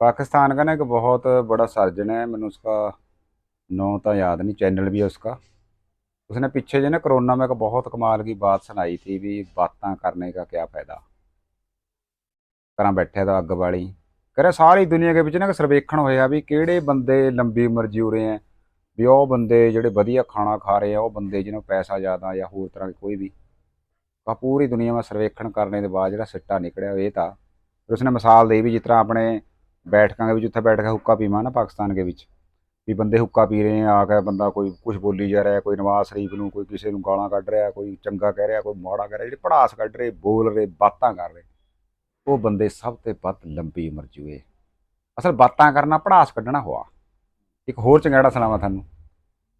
पाकिस्तान का ना एक बहुत बड़ा सर्जन है मैंने उसका नाम तो याद नहीं चैनल भी है उसका उसने पीछे जो ना कोरोना में एक बहुत कमाल की बात सुनाई थी भी बातें करने का क्या फायदा ਘਰਾਂ ਬੈਠੇ ਦਾ ਅੱਗ ਵਾਲੀ ਕਰੇ ਸਾਰੀ ਦੁਨੀਆ ਦੇ ਵਿੱਚ ਨਾ ਇੱਕ ਸਰਵੇਖਣ ਹੋਇਆ ਵੀ ਕਿਹੜੇ ਬੰਦੇ ਲੰਬੀ ਉਮਰ ਜਿਉ ਰਹੇ ਆ ਵੀ ਉਹ ਬੰਦੇ ਜਿਹੜੇ ਵਧੀਆ ਖਾਣਾ ਖਾ ਰਹੇ ਆ ਉਹ ਬੰਦੇ ਜਿਹਨਾਂ ਕੋਲ ਪੈਸਾ ਜ਼ਿਆਦਾ ਜਾਂ ਹੋਰ ਤਰ੍ਹਾਂ ਦੀ ਕੋਈ ਵੀ ਆ ਪੂਰੀ ਦੁਨੀਆ ਵਿੱਚ ਸਰਵੇਖਣ ਕਰਨੇ ਦੇ ਬਾਅਦ ਜਿਹੜਾ ਸਿੱਟਾ ਨਿਕਲਿਆ ਇਹ ਤਾਂ ਫਿਰ ਉਸਨੇ ਮਿਸਾਲ ਦੇਈ ਵੀ ਜਿਸ ਤਰ੍ਹਾਂ ਆਪਣੇ ਬੈਠਕਾਂ ਦੇ ਵਿੱਚ ਉੱਥੇ ਬੈਠ ਕੇ ਹੁੱਕਾ ਪੀਵਾਂ ਨਾ ਪਾਕਿਸਤਾਨ ਦੇ ਵਿੱਚ ਵੀ ਬੰਦੇ ਹੁੱਕਾ ਪੀ ਰਹੇ ਆ ਆ ਕੇ ਬੰਦਾ ਕੋਈ ਕੁਝ ਬੋਲੀ ਜਾ ਰਿਹਾ ਕੋਈ ਨਵਾਜ਼ ਸ਼ਰੀਫ ਨੂੰ ਕੋਈ ਕਿਸੇ ਨੂੰ ਗਾਲਾਂ ਕੱਢ ਰਿਹਾ ਕੋਈ ਚੰਗਾ ਕਹਿ ਰਿਹਾ ਕੋਈ ਮਾੜਾ ਕਹਿ ਰਿਹਾ ਜਿਹੜੇ ਪੜਾਸ ਕੱਢ ਰਹੇ ਬੋਲ ਰਹੇ ਬਾਤਾਂ ਕਰ ਰਹੇ ਉਹ ਬੰਦੇ ਸਭ ਤੋਂ ਵੱਧ ਲੰਬੀ ਉਮਰ ਜੂਏ ਅਸਲ ਬਾਤਾਂ ਕਰਨਾ ਪੜਾਸ ਕੱਢਣਾ ਹੋਆ ਇੱਕ ਹੋਰ ਚੰਗਾੜਾ ਸੁਣਾਵਾਂ ਤੁਹਾਨੂੰ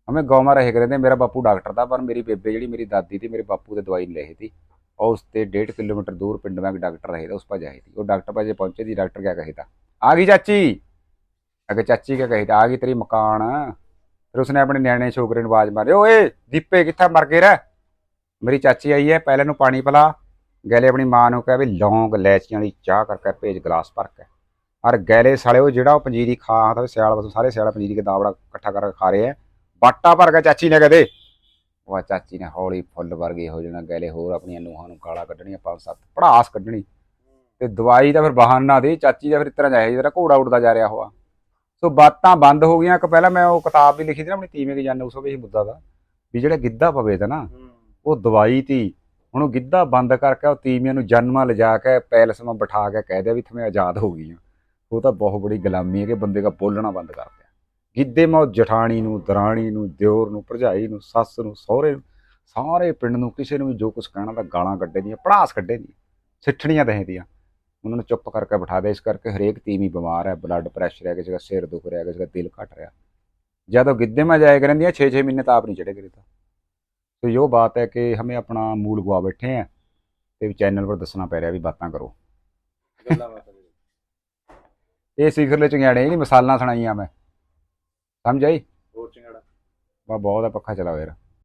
ਹਮੇ ਗੌਮਾ ਰਹੇ ਕਰੇ ਤੇ ਮੇਰਾ ਬਾਪੂ ਡਾਕਟਰ ਦਾ ਪਰ ਮੇਰੀ ਬੇਬੇ ਜਿਹੜੀ ਮੇਰੀ ਦਾਦੀ ਤੇ ਮੇਰੇ ਬਾਪੂ ਦੇ ਦਵਾਈ ਨਹੀਂ ਲਈ थी और उससे डेढ़ किलोमीटर दूर पिंड में एक डॉक्टर रहे थे उस पर जाई थी वो डॉक्टर पर जब पहुंचे थी डॉक्टर क्या कही था आ गई चाची अगे चाची क्या कही था आ गई तेरी मकान फिर उसने अपने न्याणे छोकरे ने आवाज मारी ओए दीपे कितना मर गए रे मेरी चाची आई है पहले ਨੂੰ ਪਾਣੀ ਪਿਲਾ ਗੈਲੇ ਆਪਣੀ ਮਾਂ ਨੂੰ ਕਿਹਾ ਵੀ ਲੌਂਗ ਲੈਚੀਆਂ ਵਾਲੀ ਚਾਹ ਕਰਕੇ ਭੇਜ ਗਲਾਸ ਭਰ ਕੇ ਔਰ ਗੈਲੇ ਸਾਲੇ ਉਹ ਜਿਹੜਾ ਉਹ ਪੰਜੀਰੀ ਖਾ ਤਾਂ ਸਿਆਲ ਬਸ ਸਾਰੇ ਸਿਆਲ ਪੰਜੀਰੀ ਕੇ ਦਾਵੜਾ ਇਕੱਠਾ ਕਰਕੇ ਖਾ ਰਹੇ ਆ ਬਾਟਾ ਭਰ ਕੇ ਚਾਚੀ ਨੇ ਕਹਦੇ ਉਹ ਚਾਚੀ ਨੇ ਹੌਲੀ ਫੁੱਲ ਵਰਗੇ ਹੋ ਜਾਣਾ ਗੈਲੇ ਹੋਰ ਆਪਣੀਆਂ ਨੂੰਹਾਂ ਨੂੰ ਗਾਲਾਂ ਕੱਢਣੀਆਂ ਪੰਜ ਸੱਤ ਪੜਾਸ ਕੱਢਣੀ ਤੇ ਦਵਾਈ ਦਾ ਫਿਰ ਬਹਾਨਾ ਦੇ ਚਾਚੀ ਦਾ ਫਿਰ ਇਸ ਤਰ੍ਹਾਂ ਜਾਇਆ ਜਿਹੜਾ ਘੋੜਾ ਉੱਡਦਾ ਜਾ ਰਿਹਾ ਹੋਆ। ਸੋ ਬਾਤਾਂ ਬੰਦ ਹੋ ਗਈਆਂ ਇੱਕ ਪਹਿਲਾਂ ਮੈਂ ਉਹ ਕਿਤਾਬ ਵੀ ਲਿਖੀ ਸੀ ਨਾ ਆਪਣੀ ਤੀਵੇਂ ਕੀ ਜਾਣੇ ਉਸ ਵਿੱਚ ਮੁੱਦਾ ਦਾ ਵੀ ਜਿਹੜਾ ਗਿੱਧਾ ਪਵੇ ਤਾਂ ਨਾ ਉਹ ਦਵਾਈ ਤੀ। ਹੁਣ ਉਹ ਗਿੱਧਾ ਬੰਦ ਕਰਕੇ ਉਹ ਤੀਵੀਆਂ ਨੂੰ ਜਨਮਾਂ ਲਿਜਾ ਕੇ ਪੈਲਸ ਵਿੱਚ ਬਿਠਾ ਕੇ ਕਹਿ ਦਿਆ ਵੀ ਤੁਮੇ ਆਜ਼ਾਦ ਹੋ ਗਈਆਂ ਉਹ ਤਾਂ ਬਹੁਤ ਬੜੀ ਗੁਲਾਮੀ ਹੈ ਕਿ ਬੰਦੇ ਦਾ ਬੋਲਣਾ ਬੰਦ ਕਰ ਦਿਆ। ਗਿੱਧੇ ਮਾ ਜਠਾਣੀ ਨੂੰ ਦਰਾਣੀ ਨੂੰ ਦਿਓਰ ਨੂੰ ਭਰਜਾਈ ਨੂੰ ਸੱਸ ਨੂੰ ਸਹੁਰੇ ਨੂੰ ਸਾਰੇ ਪਿੰਡ ਨੂੰ ਕਿਸੇ ਨੂੰ ਵੀ ਜੋ ਕੁਝ ਕਹਿਣਾ ਤਾਂ ਗਾਲਾਂ ਕੱਢੇ ਦੀਆਂ ਪੜਾਸ ਕੱਢੇ ਦੀਆਂ ਸਿੱਠਣੀਆਂ ਦਹੀਂ ਦੀਆਂ। ਉਹਨਾਂ ਨੂੰ ਚੁੱਪ ਕਰਕੇ ਬਿਠਾ ਦੇ ਇਸ ਕਰਕੇ ਹਰੇਕ ਤੀਵੀਂ ਬਿਮਾਰ ਹੈ ਬਲੱਡ ਪ੍ਰੈਸ਼ਰ ਹੈ ਕਿਸੇ ਦਾ ਸਿਰ ਦੁਖ ਰਿਹਾ ਕਿਸੇ ਦਾ ਦਿਲ ਘਟ ਰਿਹਾ। ਜਦੋਂ ਗਿੱਧੇ ਮਾ ਜਾਇਆ ਕਰਦੀਆਂ 6-6 ਮਹੀਨੇ ਤਾਂ ਆਪ ਨਹੀਂ ਚੜੇ ਕਰੇ ਤਾਂ। ਸੋ ਜੋ ਬਾਤ ਹੈ ਕਿ ਹਮੇ ਆਪਣਾ ਮੂਲ ਗਵਾ ਬੈਠੇ ਆ ਤੇ ਚੈਨਲ ਪਰ ਦੱਸਣਾ ਪੈ ਰਿਹਾ ਵੀ ਬਾਤਾਂ ਕਰੋ। ਇਹ ਸਿਖਰਲੇ ਚੰਗਿਆੜੇ ਇਹ ਨਹੀਂ ਮਸਾਲਾ ਸੁਣਾਈਆਂ ਮੈਂ। ਸਮਝ ਆਈ? ਹੋਰ ਚੰਗਿਆੜਾ। ਬਹੁਤ ਆ ਪੱਖਾ ਚਲਾਓ ਯਾਰ।